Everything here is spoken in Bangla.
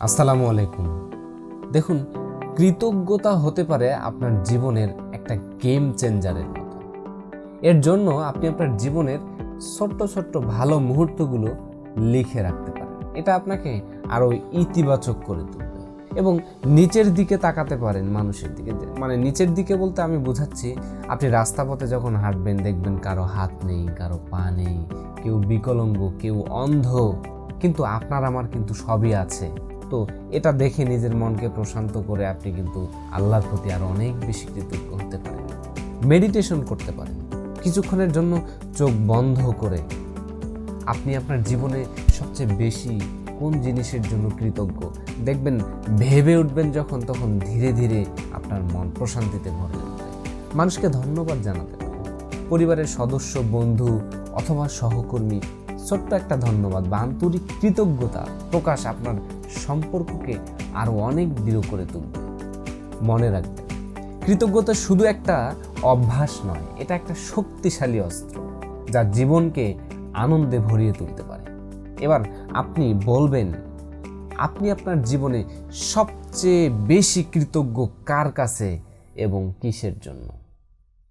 আসসালামু আলাইকুম। দেখুন, কৃতজ্ঞতা হতে পারে আপনার জীবনের একটা গেম চেঞ্জারের মতো। এর জন্য আপনি আপনার জীবনের ছোট্ট ছোট্ট ভালো মুহূর্তগুলো লিখে রাখতে পারেন। এটা আপনাকে আরও ইতিবাচক করে তুলবে এবং নিচের দিকে তাকাতে পারেন মানুষের দিকে। মানে নিচের দিকে বলতে আমি বোঝাচ্ছি, আপনি রাস্তা পথে যখন হাঁটবেন, দেখবেন কারও হাত নেই, কারও পা নেই, কেউ বিকলঙ্গ, কেউ অন্ধ, কিন্তু আপনার আমার কিন্তু সবই আছে। তো এটা দেখে নিজের মনকে প্রশান্ত করে আপনি কিন্তু আল্লাহর প্রতি আরও অনেক বেশি কৃতজ্ঞ হতে পারেন। মেডিটেশন করতে পারেন। কিছুক্ষণের জন্য চোখ বন্ধ করে আপনি আপনার জীবনে সবচেয়ে বেশি কোন জিনিসের জন্য কৃতজ্ঞ? দেখবেন, ভেবে উঠবেন যখন, তখন ধীরে ধীরে আপনার মন প্রশান্তিতে ভরে মানুষকে ধন্যবাদ জানাতে পারেন। পরিবারের সদস্য, বন্ধু অথবা সহকর্মী, ছোট্ট একটা ধন্যবাদ বা আন্তরিক কৃতজ্ঞতা প্রকাশ আপনার সম্পর্ককে আরও অনেক দৃঢ় করে তুলবে। মনে রাখবেন কৃতজ্ঞতা শুধু একটা অভ্যাস নয়, এটা একটা শক্তিশালী অস্ত্র যা জীবনকে আনন্দে ভরিয়ে তুলতে পারে। এবার আপনি বলবেন, আপনি আপনার জীবনে সবচেয়ে বেশি কৃতজ্ঞ কার কাছে এবং কিসের জন্য?